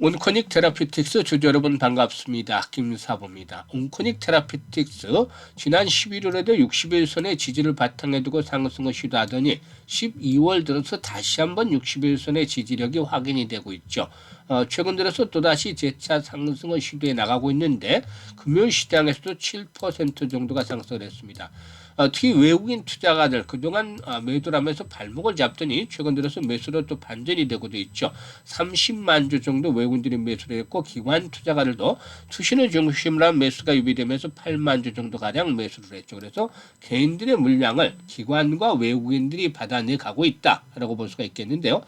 온코닉 테라피틱스 주주 여러분 반갑습니다. 김사보입니다. 온코닉 테라피틱스 지난 11월에도 60일선의 지지를 바탕에 두고 상승을 시도하더니 12월 들어서 다시 한번 60일선의 지지력이 확인이 되고 있죠. 어, 최근 들어서 또다시 재차 상승을 시도해 나가고 있는데 금요일 시장에서도 7% 정도가 상승을 했습니다. 어, 특히 외국인 투자가들 그동안 아, 매도를 하면서 발목을 잡더니 최근 들어서 매수로 또 반전이 되고도 있죠. 30만 주 정도 외국인들이 매수를 했고 기관 투자가들도 투신을 중심으로 한 매수가 유비되면서 8만 주 정도 가량 매수를 했죠. 그래서 개인들의 물량을 기관과 외국인들이 받아내 가고 있다라고 볼 수가 있겠는데요.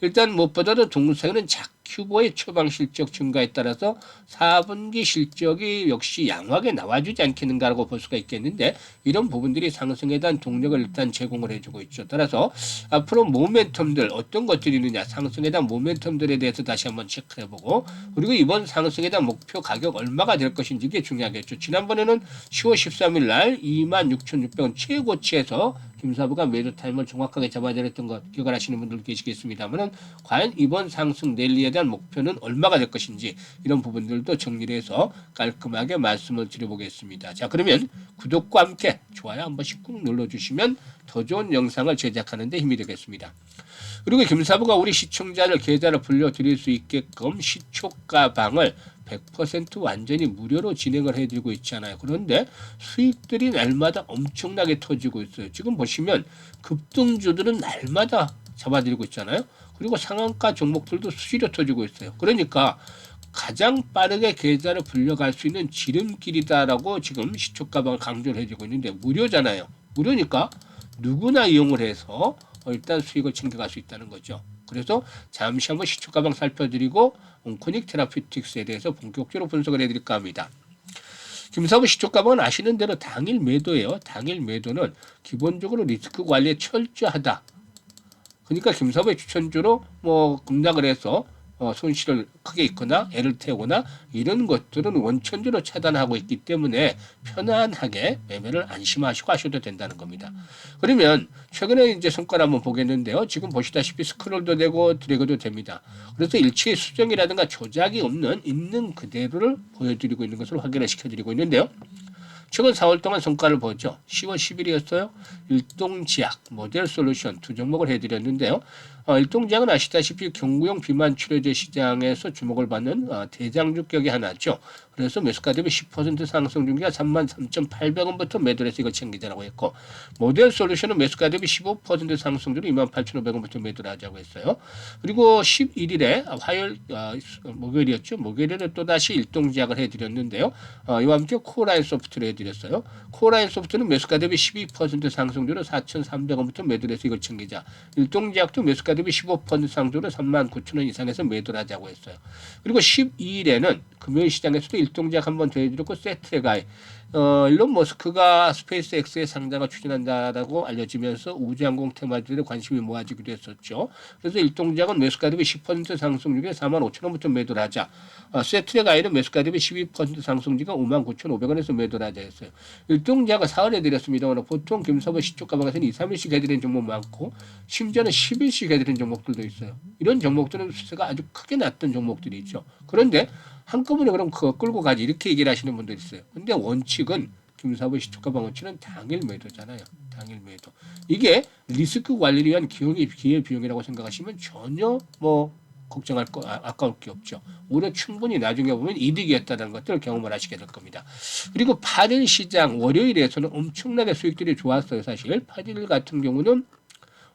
일단 무엇보다도 동사에는 작 큐버의 처방 실적 증가에 따라서 4분기 실적이 역시 양호하게 나와주지 않겠는가라고 볼 수가 있겠는데 이런 부분들이 상승에 대한 동력을 일단 제공을 해주고 있죠. 따라서 앞으로 모멘텀들 어떤 것들이 있느냐 상승에 대한 모멘텀들에 대해서 다시 한번 체크해보고 그리고 이번 상승에 대한 목표 가격 얼마가 될 것인지 이게 중요하겠죠. 지난번에는 10월 13일 날 26,600원 최고치에서 김사부가 매도 타임을 정확하게 잡아야 됐던 것 기억을 하시는 분들 계시겠습니다만은 과연 이번 상승 랠리에 대한 목표는 얼마가 될 것인지 이런 부분들도 정리를 해서 깔끔하게 말씀을 드려보겠습니다. 자 그러면 구독과 함께 좋아요 한 번씩 꾹 눌러주시면 더 좋은 영상을 제작하는 데 힘이 되겠습니다. 그리고 김사부가 우리 시청자를 계좌를 불려드릴 수 있게끔 시초가방을 100% 완전히 무료로 진행을 해드리고 있잖아요. 그런데 수익들이 날마다 엄청나게 터지고 있어요. 지금 보시면 급등주들은 날마다 잡아드리고 있잖아요. 그리고 상한가 종목들도 수시로 터지고 있어요. 그러니까 가장 빠르게 계좌를 불려갈 수 있는 지름길이다라고 지금 시초가방을 강조를 해주고 있는데 무료잖아요. 무료니까 누구나 이용을 해서 일단 수익을 챙겨갈 수 있다는 거죠. 그래서 잠시 한번 시초 가방 살펴드리고 온코닉 테라피틱스에 대해서 본격적으로 분석을 해드릴까 합니다. 김사부 시초 가방은 아시는 대로 당일 매도예요. 당일 매도는 기본적으로 리스크 관리에 철저하다. 그러니까 김사부의 추천주로 뭐 급락을 해서 어, 손실을 크게 입거나 애를 태우거나 이런 것들은 원천적으로 차단하고 있기 때문에 편안하게 매매를 안심하시고 하셔도 된다는 겁니다. 그러면 최근에 이제 성과를 한번 보겠는데요. 지금 보시다시피 스크롤도 되고 드래그도 됩니다. 그래서 일체의 수정이라든가 조작이 없는 있는 그대로를 보여드리고 있는 것을 확인을 시켜드리고 있는데요. 최근 4월 동안 성과를 보죠. 10월 10일이었어요. 일동지약, 모델 솔루션 두 종목을 해드렸는데요. 어, 일동지약은 아시다시피 경구용 비만 치료제 시장에서 주목을 받는 어, 대장주격이 하나죠. 그래서 매수가 대비 10% 상승 중기가 33,800원부터 매도를 해서 이걸 챙기자라고 했고 모델 솔루션은 매수가 대비 15% 상승 중에 28,500원부터 매도를 하자고 했어요. 그리고 11일에 화요일 어, 목요일이었죠. 목요일에는 또다시 일동지약을 해드렸는데요. 어, 이와 함께 코라인 소프트를 해드렸어요. 코라인 소프트는 매수가 대비 12% 상승률로 4,300원부터 매도를 해서 이걸 챙기자. 일동지약도 매수가 대비 15% 상승률로 39,000원 이상에서 매도를 하자고 했어요. 그리고 12일에는 금요일 시장에서도 일동작 한번 더 해드렸고 세트레가이 어, 일론 머스크가 스페이스X의 상장을 추진한다라고 알려지면서 우주항공 테마들의 관심이 모아지기도 했었죠. 그래서 일동작은 매수가 대비 10% 상승률에 4만 5천 원부터 매도를 하자. 어, 세트레가이는 매수가 대비 12% 상승률가 5만 9천 5백 원에서 매도를 하자 했어요. 일동작은 4월 해드렸습니다만 보통 김사부 시초 가방에서는 2, 3일씩 해드리는 종목 많고 심지어는 10일씩 해드리는 종목들도 있어요. 이런 종목들은 수세가 아주 크게 났던 종목들이 있죠. 그런데 한꺼번에 그럼 그거 끌고 가지 이렇게 얘기를 하시는 분들이 있어요. 근데 원칙은 김사부 시초가방 원칙은 당일 매도잖아요. 당일 매도. 이게 리스크 관리를 위한 기용이 기회 비용이라고 생각하시면 전혀 뭐 걱정할 거 아, 아까울 게 없죠. 오히려 충분히 나중에 보면 이득이었다는 것들을 경험을 하시게 될 겁니다. 그리고 8일 시장 월요일에서는 엄청나게 수익들이 좋았어요. 사실 8일 같은 경우는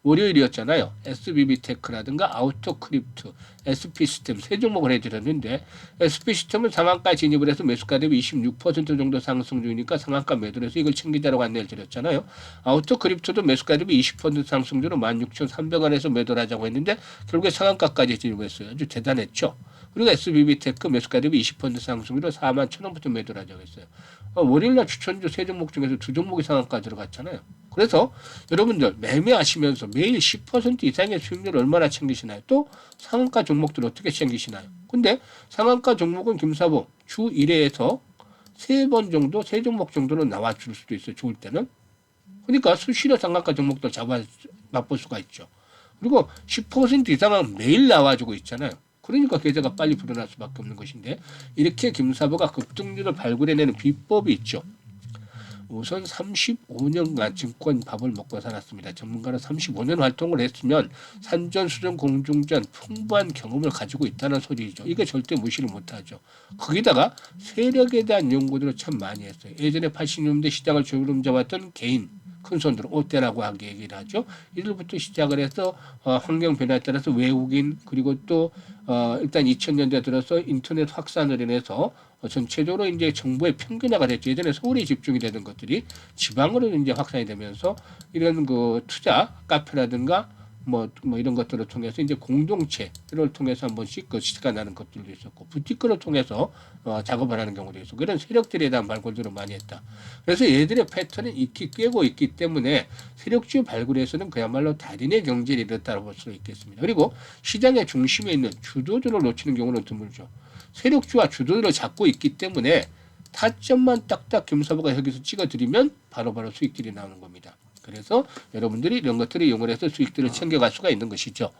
월요일이었잖아요. SBB 테크라든가 아우토 크립트, SP 시스템 세 종목을 해드렸는데 SP 시스템은 상한가 진입을 해서 매수가 대비 26% 정도 상승 중이니까 상한가 매도를 해서 이걸 챙기자라고 안내를 드렸잖아요. 아우토 크립트도 매수가 대비 20% 상승률로 16,300원에서 매도를 하자고 했는데 결국에 상한가까지 진입했어요. 아주 대단했죠. 그리고 SBB 테크 매수가 대비 20% 상승률로 4만 1,000원부터 매도를 하자고 했어요. 어, 월요일날 추천주 세 종목 중에서 두 종목이 상한가 들어갔잖아요. 그래서 여러분들 매매하시면서 매일 10% 이상의 수익률 얼마나 챙기시나요? 또 상한가 종목들 어떻게 챙기시나요? 근데 상한가 종목은 김사부 주 1회에서 세번 정도, 세 종목 정도는 나와줄 수도 있어요. 좋을 때는. 그러니까 수시로 상한가 종목들 잡아 맛볼 수가 있죠. 그리고 10% 이상은 매일 나와주고 있잖아요. 그러니까 계좌가 빨리 불어날 수밖에 없는 것인데 이렇게 김사부가 급등률을 발굴해내는 비법이 있죠. 우선 35년간 증권 밥을 먹고 살았습니다. 전문가는 35년 활동을 했으면 산전 수전 공중전 풍부한 경험을 가지고 있다는 소리죠. 이게 절대 무시를 못하죠. 거기다가 세력에 대한 연구들을 참 많이 했어요. 예전에 80년대 시장을 주름 잡았던 개인 큰 손들 오대라고 하게 얘기를 하죠. 이들부터 시작을 해서 어, 환경 변화에 따라서 외국인 그리고 또 어, 일단 2000년대 들어서 인터넷 확산을 인해서 어, 전체적으로 이제 정부의 평균화가 됐죠. 예전에 서울에 집중이 되는 것들이 지방으로 이제 확산이 되면서 이런 그 투자 카페라든가 뭐, 뭐 이런 것들을 통해서 이제 공동체를 통해서 한 번씩 그 시가 나는 것들도 있었고 부티크를 통해서 어, 작업을 하는 경우도 있었고 이런 세력들에 대한 발굴들을 많이 했다. 그래서 얘들의 패턴은 익히 꿰고 있기 때문에 세력주 발굴에서는 그야말로 달인의 경지에 이르렀다고 볼 수 있겠습니다. 그리고 시장의 중심에 있는 주도주를 놓치는 경우는 드물죠. 세력주와 주도주를 잡고 있기 때문에 타점만 딱딱 김사부가 여기서 찍어드리면 바로바로 수익들이 나오는 겁니다. 그래서 여러분들이 이런 것들을 이용을 해서 수익들을 챙겨갈 수가 있는 것이죠.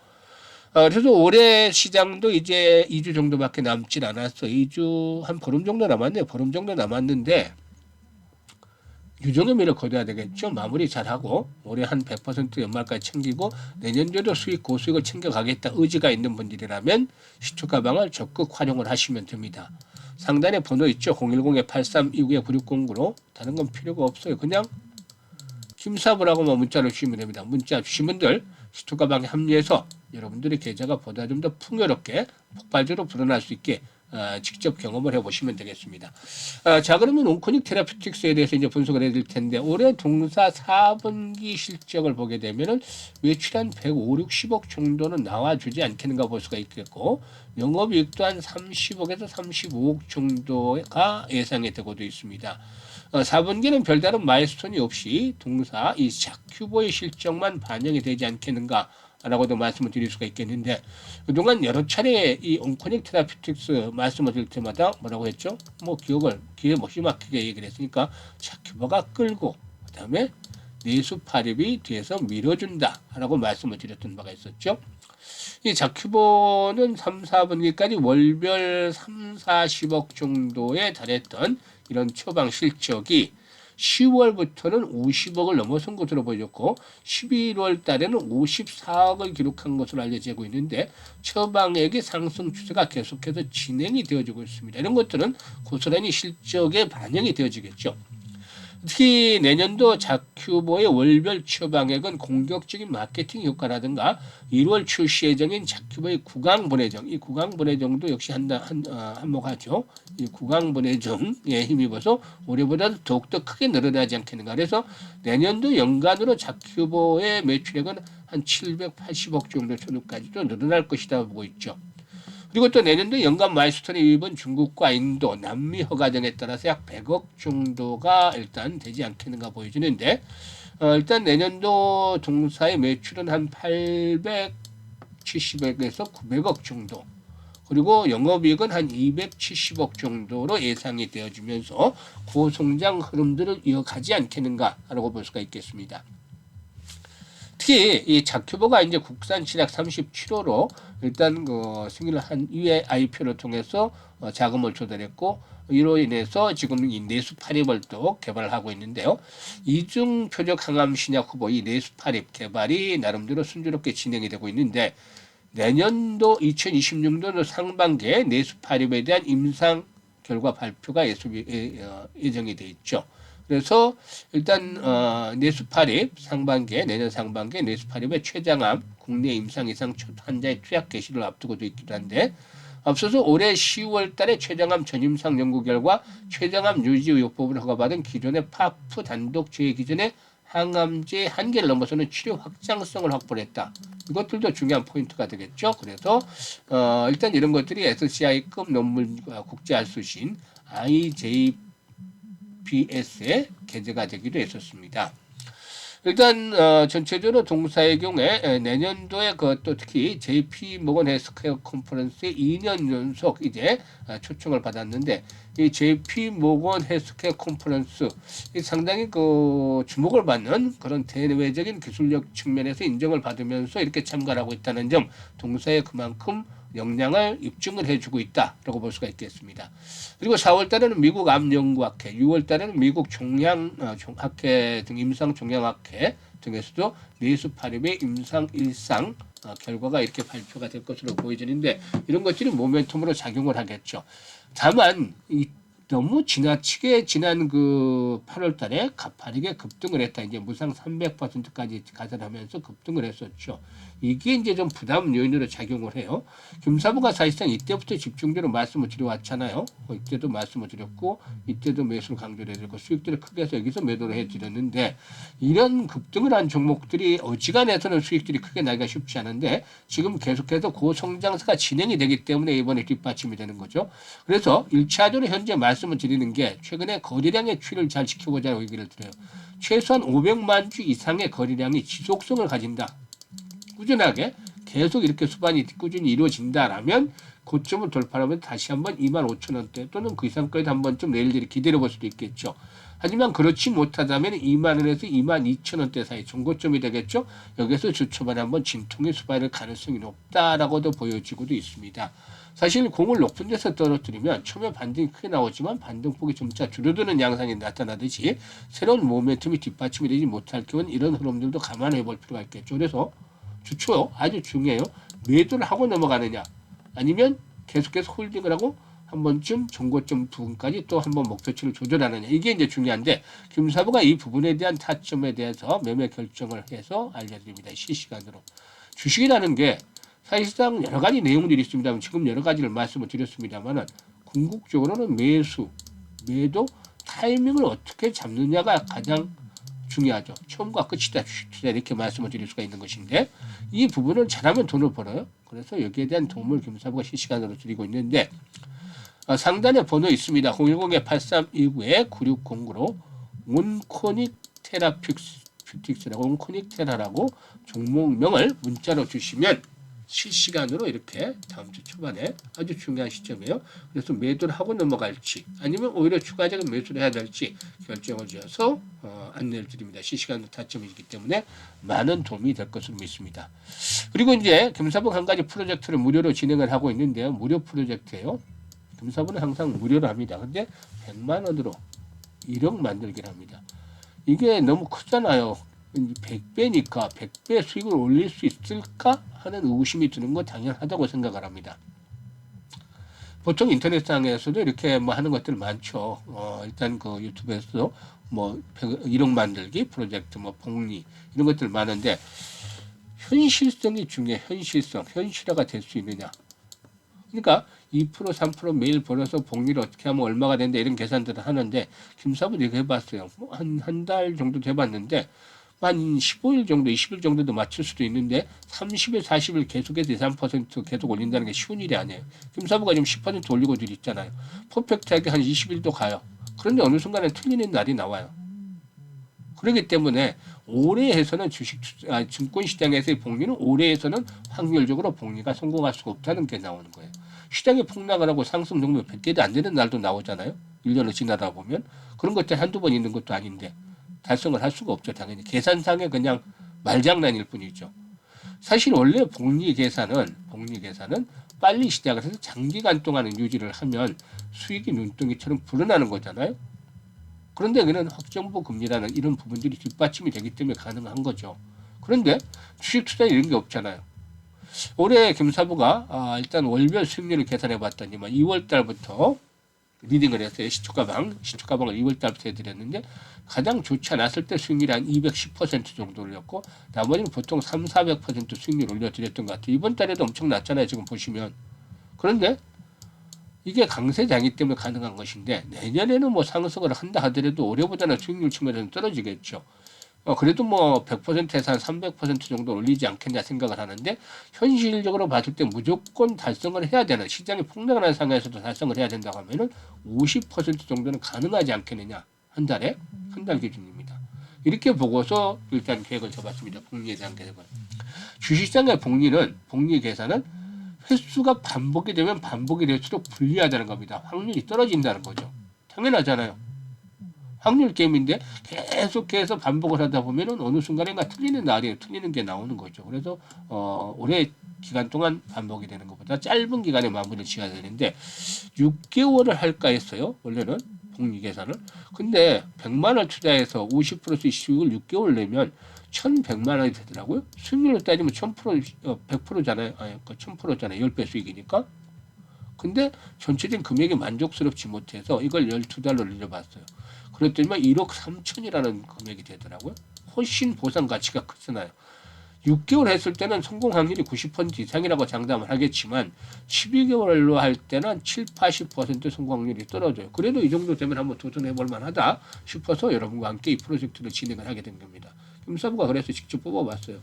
아, 그래서 올해 시장도 이제 2주 정도밖에 남질 않았어. 2주 한 보름 정도 남았네요. 보름 정도 남았는데 유종의 미를 거둬야 되겠죠. 마무리 잘하고 올해 한 100% 연말까지 챙기고 내년도도 수익 고수익을 챙겨가겠다 의지가 있는 분들이라면 시초 가방을 적극 활용을 하시면 됩니다. 상단에 번호 있죠. 010-8329-9609로 다른 건 필요가 없어요. 그냥 김사부라고만 문자를 주시면 됩니다. 문자 주신 분들 시초 가방에 합류해서 여러분들의 계좌가 보다 좀 더 풍요롭게 폭발적으로 불어날 수 있게 어, 직접 경험을 해보시면 되겠습니다. 어, 자 그러면 온코닉 테라피틱스에 대해서 이제 분석을 해드릴 텐데 올해 동사 4분기 실적을 보게 되면은 외출 한 105, 60억 정도는 나와주지 않겠는가 볼 수가 있겠고 영업이익도 한 30억에서 35억 정도가 예상이 되고도 있습니다. 어, 4분기는 별다른 마일스톤이 없이 동사 이 샤큐보의 실적만 반영이 되지 않겠는가 라고도 말씀을 드릴 수가 있겠는데 그동안 여러 차례 이 온코닉 테라피틱스 말씀을 드릴 때마다 뭐라고 했죠? 뭐 기억을 기회 못이 막히게 얘기를 했으니까 샤큐보가 끌고 그 다음에 내수 파립이 뒤에서 밀어준다 라고 말씀을 드렸던 바가 있었죠. 이 자큐보는 3, 4분기까지 월별 3, 40억 정도에 달했던 이런 처방 실적이 10월부터는 50억을 넘어선 것으로 보여졌고 11월 달에는 54억을 기록한 것으로 알려지고 있는데 처방액의 상승 추세가 계속해서 진행이 되어지고 있습니다. 이런 것들은 고스란히 실적에 반영이 되어지겠죠. 특히 내년도 자큐보의 월별 처방액은 공격적인 마케팅 효과라든가 1월 출시 예정인 자큐보의 구강 분해정, 이 구강 분해정도 역시 한다 한 어, 한몫하죠. 이 구강 분해정에 힘입어서 올해보다 더욱더 크게 늘어나지 않겠는가. 그래서 내년도 연간으로 자큐보의 매출액은 한 780억 정도 수준까지도 늘어날 것이다 보고 있죠. 그리고 또 내년도 연간 마일스톤이 입은 중국과 인도, 남미 허가 등에 따라서 약 100억 정도가 일단 되지 않겠는가 보여지는데 어, 일단 내년도 동사의 매출은 한 870억에서 900억 정도 그리고 영업이익은 한 270억 정도로 예상이 되어지면서 고성장 흐름들을 이어가지 않겠는가라고 볼 수가 있겠습니다. 특히 이 자큐보가 이제 국산 시락 37호로 일단 그 승인을 한 이후에 IPO를 통해서 어, 자금을 조달했고 이로 인해서 지금 이 내수 파립을 또 개발하고 있는데요. 이중 표적 항암 신약 후보 이 내수 파립 개발이 나름대로 순조롭게 진행이 되고 있는데 내년도 2026년도 상반기에 내수 파립에 대한 임상 결과 발표가 어, 예정이 돼 있죠. 그래서 일단 어, 내수파립 상반기에 내년 상반기에 내수파립의 최장암 국내 임상 이상 첫 환자의 투약 개시를 앞두고도 있기도 한데 앞서서 올해 10월 달에 최장암 전임상 연구 결과 최장암 유지 요법을 허가받은 기존의 파프 단독 제외 기준의 항암제 한계를 넘어서는 치료 확장성을 확보를 했다. 이것들도 중요한 포인트가 되겠죠. 그래서 어, 일단 이런 것들이 SCI급 논문 국제 알 수신 IJ BS에 게재가 되기도 했었습니다. 일단 어, 전체적으로 동사의 경우에 에, 내년도에 그또 특히 JP 모건 헬스케어 컨퍼런스에 2년 연속 이제 어, 초청을 받았는데 이 JP 모건 헬스케어 컨퍼런스 이 상당히 그 주목을 받는 그런 대외적인 기술력 측면에서 인정을 받으면서 이렇게 참가하고 있다는 점 동사에 그만큼 역량을 입증을 해주고 있다라고 볼 수가 있겠습니다. 그리고 4월 달에는 미국 암연구학회, 6월 달에는 미국 종양 어, 종- 학회 등 임상 종양학회 등에서도 8일의 임상 일상 어, 결과가 이렇게 발표가 될 것으로 보여지는데 이런 것들이 모멘텀으로 작용을 하겠죠. 다만 이 너무 지나치게 지난 그 8월 달에 가파르게 급등을 했다. 이제 무상 300%까지 가설하면서 급등을 했었죠. 이게 이제 좀 부담 요인으로 작용을 해요. 김사부가 사실상 이때부터 집중적으로 말씀을 드려왔잖아요. 어, 이때도 말씀을 드렸고, 이때도 매수를 강조를 해드렸고, 수익들을 크게 해서 여기서 매도를 해드렸는데, 이런 급등을 한 종목들이 어지간해서는 수익들이 크게 나기가 쉽지 않은데, 지금 계속해서 고성장세가 진행이 되기 때문에 이번에 뒷받침이 되는 거죠. 그래서 일차적으로 현재 말씀을 드리는 게, 최근에 거래량의 추이를 잘 지켜보자고 얘기를 드려요. 최소한 500만 주 이상의 거래량이 지속성을 가진다. 꾸준하게 계속 이렇게 수반이 꾸준히 이루어진다라면 고점을 돌파하면 다시 한번 2만 5천 원대 또는 그 이상까지 한 번쯤 내일들이 기다려 볼 수도 있겠죠. 하지만 그렇지 못하다면 2만 원에서 2만 2천 원대 사이 중고점이 되겠죠. 여기서 주 초반에 한번 진통의 수반일 가능성이 높다라고도 보여지고도 있습니다. 사실 공을 높은 데서 떨어뜨리면 처음에 반등이 크게 나오지만 반등폭이 점차 줄어드는 양상이 나타나듯이 새로운 모멘텀이 뒷받침이 되지 못할 경우는 이런 흐름들도 감안해 볼 필요가 있겠죠. 그래서 주초요 아주 중요해요. 매도를 하고 넘어가느냐 아니면 계속해서 홀딩을 하고 한 번쯤 정고점 부분까지 또 한 번 목표치를 조절하느냐 이게 이제 중요한데 김사부가 이 부분에 대한 타점에 대해서 매매 결정을 해서 알려드립니다 실시간으로 주식이라는 게 사실상 여러 가지 내용들이 있습니다. 지금 여러 가지를 말씀을 드렸습니다만은 궁극적으로는 매수 매도 타이밍을 어떻게 잡느냐가 가장 중요하죠. 처음과 주식 투자 이렇게 말씀을 드릴 수가 있는 것인데 이 부분을 잘하면 돈을 벌어요. 그래서 여기에 대한 도움을 김사부가 실시간으로 드리고 있는데 어, 상단에 번호 있습니다. 010-8329-9609로 온코닉 테라픽스라고 온코닉 테라라고 종목명을 문자로 주시면 실시간으로 이렇게 다음 주 초반에 아주 중요한 시점이에요. 그래서 매도를 하고 넘어갈지 아니면 오히려 추가적인 매수를 해야 될지 결정을 지어서 어, 안내를 드립니다. 실시간으로 타점이기 때문에 많은 도움이 될 것으로 믿습니다. 그리고 이제 금사부 한 가지 프로젝트를 무료로 진행을 하고 있는데요. 무료 프로젝트예요. 금사부는 항상 무료로 합니다. 근데 100만 원으로 1억 만들기를 합니다. 이게 너무 크잖아요. 100배니까 100배 수익을 올릴 수 있을까 하는 의구심이 드는 건 당연하다고 생각을 합니다. 보통 인터넷상에서도 이렇게 뭐 하는 것들 많죠. 어, 일단 그 유튜브에서도 뭐 1억 만들기 프로젝트 뭐 복리 이런 것들 많은데 현실성이 중요해. 현실성. 현실화가 될 수 있느냐. 그러니까 2% 3% 매일 벌어서 복리를 어떻게 하면 얼마가 된다 이런 계산들을 하는데 김사부도 이거 해봤어요. 뭐한한 달 정도 돼 봤는데 한 15일 정도, 20일 정도도 맞출 수도 있는데 30일, 40일 계속해서 2, 3% 계속 올린다는 게 쉬운 일이 아니에요. 김사부가 지금 10% 올리고 들 있잖아요. 퍼펙트하게 한 20일도 가요. 그런데 어느 순간에 틀리는 날이 나와요. 그렇기 때문에 올해에서는 주식 아, 증권 시장에서의 복리는 올해에서는 확률적으로 복리가 성공할 수가 없다는 게 나오는 거예요. 시장이 폭락을 하고 상승 정도 100개도 안 되는 날도 나오잖아요. 1년을 지나다 보면 그런 것들 한두 번 있는 것도 아닌데 달성을 할 수가 없죠. 당연히 계산상에 그냥 말장난일 뿐이죠. 사실 원래 복리 계산은 복리 계산은 빨리 시작을 해서 장기간 동안은 유지를 하면 수익이 눈덩이처럼 불어나는 거잖아요. 그런데 그는 확정부 금리라는 이런 부분들이 뒷받침이 되기 때문에 가능한 거죠. 그런데 주식 투자 이런 게 없잖아요. 올해 김사부가 아, 일단 월별 수익률을 계산해 봤더니만 2월 달부터 리딩을 했어요. 시초 가방, 시초 가방을 2월 달부터 해드렸는데 가장 좋지 않았을 때 수익률이 한 210% 정도 올렸고 나머지는 보통 3, 400% 수익률 올려드렸던 것 같아요. 이번 달에도 엄청 낮잖아요. 지금 보시면. 그런데 이게 강세장이 때문에 가능한 것인데 내년에는 뭐 상승을 한다 하더라도 올해보다는 수익률 측면에서는 떨어지겠죠. 어, 그래도 뭐 100%에서 한 300% 정도 올리지 않겠냐 생각을 하는데 현실적으로 봤을 때 무조건 달성을 해야 되는 시장이 폭락하는 상황에서도 달성을 해야 된다고 하면은 50% 정도는 가능하지 않겠느냐 한 달에 한 달 기준입니다. 이렇게 보고서 일단 계획을 잡았습니다. 복리에 대한 계획을. 주식시장의 복리는 복리 계산은 횟수가 반복이 되면 반복이 될수록 불리하다는 겁니다. 확률이 떨어진다는 거죠. 당연하잖아요. 확률 게임인데 계속해서 반복을 하다 보면은 어느 순간인가 틀리는 날이 틀리는 게 나오는 거죠. 그래서 어 오래 기간 동안 반복이 되는 것보다 짧은 기간에 마무리를 지어야 되는데 6개월을 할까 했어요. 원래는 복리 계산을. 근데 100만 원 투자해서 50%씩 수익을 6개월 내면 1,100만 원이 되더라고요. 수익률로 따지면 1,000% 어, 100%잖아요. 아니, 그 1,000%잖아요. 10배 수익이니까. 근데 전체적인 금액이 만족스럽지 못해서 이걸 12달러 늘려봤어요. 그랬더니만 1억 3천이라는 금액이 되더라고요. 훨씬 보상 가치가 크잖아요. 6개월 했을 때는 성공 확률이 90% 이상이라고 장담을 하겠지만 12개월로 할 때는 7, 80% 성공 확률이 떨어져요. 그래도 이 정도 되면 한번 도전해 볼 만하다 싶어서 여러분과 함께 이 프로젝트를 진행을 하게 된 겁니다. 김사부가 그래서 직접 뽑아봤어요.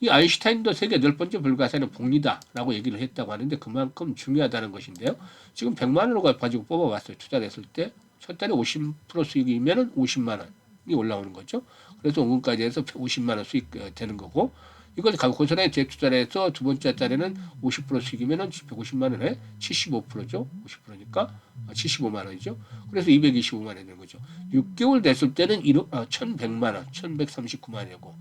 이 아인슈타인도 세계 열 번째 불가사는 복리다라고 얘기를 했다고 하는데 그만큼 중요하다는 것인데요. 지금 100만 원을 가지고 뽑아봤어요. 투자를 했을 때 첫 달에 50% 수익이면은 50만 원이 올라오는 거죠. 그래서 원금까지 해서 50만 원 수익 어, 되는 거고 이걸 고선에 재투자를 해서 두 번째 달에는 50% 수익이면은 150만 원에 75%죠. 50%니까 75만 원이죠. 그래서 225만 원이 되는 거죠. 6개월 됐을 때는 1억, 아, 1,100만 원, 1,139만 원이고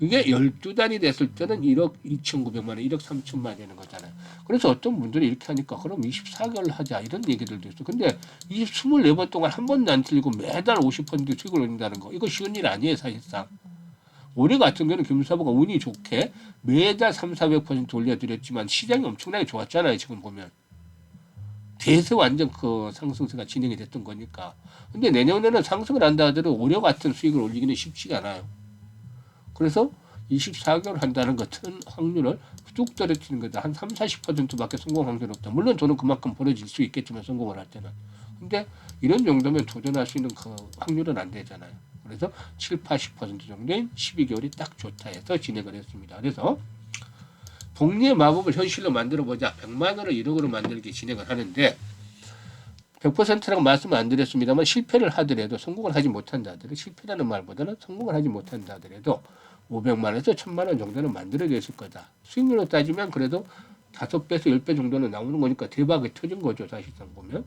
그게 12달이 됐을 때는 1억 2,900만 원, 1억 3천만 원 되는 거잖아요. 그래서 어떤 분들이 이렇게 하니까 그럼 24개월 하자 이런 얘기들도 있어. 근데 이 24번 동안 한 번도 안 틀리고 매달 50% 수익을 얻는다는 거 이거 쉬운 일 아니에요 사실상. 올해 같은 경우는 김사부가 운이 좋게 매달 3, 400% 올려드렸지만 시장이 엄청나게 좋았잖아요 지금 보면. 대세 완전 그 상승세가 진행이 됐던 거니까. 근데 내년에는 상승을 한다 하더라도 올해 같은 수익을 올리기는 쉽지가 않아요. 그래서 24개월 한다는 것은 확률을 뚝 떨어뜨리는 거다. 한 3, 40%밖에 성공 확률이 없다. 물론 돈은 그만큼 벌어질 수 있겠지만 성공을 할 때는. 근데 이런 정도면 도전할 수 있는 그 확률은 안 되잖아요. 그래서 7, 80% 정도인 12개월이 딱 좋다 해서 진행을 했습니다. 그래서 복리의 마법을 현실로 만들어 보자. 100만 원을 1억 으로 만들기 진행을 하는데 100%라고 말씀을 안 드렸습니다만 실패를 하더라도 성공을 하지 못한다 하더라도 실패라는 말보다는 성공을 하지 못한다 하더라도 500만 원에서 1000만 원 정도는 만들어져 있을 거다. 수익률로 따지면 그래도 다섯 배에서 열 배 정도는 나오는 거니까 대박이 터진 거죠 사실상 보면.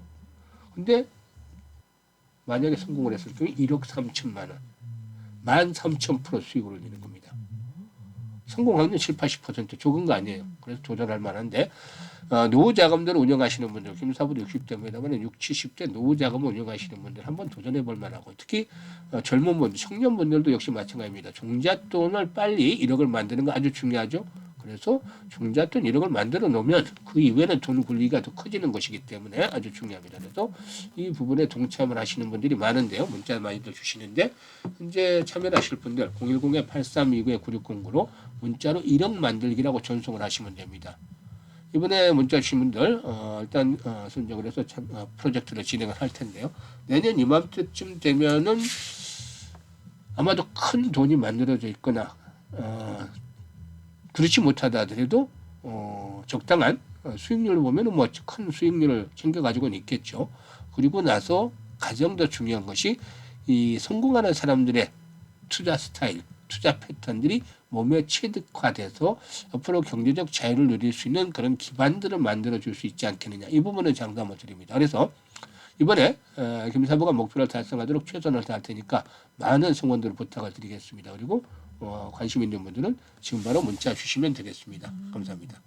근데 만약에 성공을 했을 경우 1억 3천만 원, 13,000% 수익을 올리는 겁니다. 성공 확률 7, 80% 적은 거 아니에요. 그래서 도전할 만한데 어, 노후 자금들을 운영하시는 분들, 김사부도 60대입니다만 6, 70대 노후 자금을 운영하시는 분들 한번 도전해 볼 만하고 특히 어, 젊은 분들, 청년분들도 역시 마찬가지입니다. 종잣돈을 빨리 1억을 만드는 거 아주 중요하죠. 그래서 종잣돈 1억을 만들어 놓으면 그 이후에는 돈 굴리기가 더 커지는 것이기 때문에 아주 중요합니다. 그래서 이 부분에 동참을 하시는 분들이 많은데요. 문자 많이들 주시는데 현재 참여를 하실 분들 010-8329-9609로 문자로 1억 만들기라고 전송을 하시면 됩니다. 이번에 문자 주신 분들 어, 일단 어, 선정을 해서 참, 어, 프로젝트를 진행을 할 텐데요. 내년 이맘때쯤 되면은 아마도 큰 돈이 만들어져 있거나 어, 그렇지 못하다 하더라도 어, 적당한 어, 수익률을 보면은 뭐큰 수익률을 챙겨 가지고는 있겠죠. 그리고 나서 가장 더 중요한 것이 이 성공하는 사람들의 투자 스타일, 투자 패턴들이 몸에 체득화돼서 앞으로 경제적 자유를 누릴 수 있는 그런 기반들을 만들어 줄 수 있지 않겠느냐. 이 부분은 장담을 드립니다. 그래서 이번에 어, 김사부가 목표를 달성하도록 최선을 다할 테니까 많은 성원들을 부탁을 드리겠습니다. 그리고 어, 관심 있는 분들은 지금 바로 문자 주시면 되겠습니다. 감사합니다.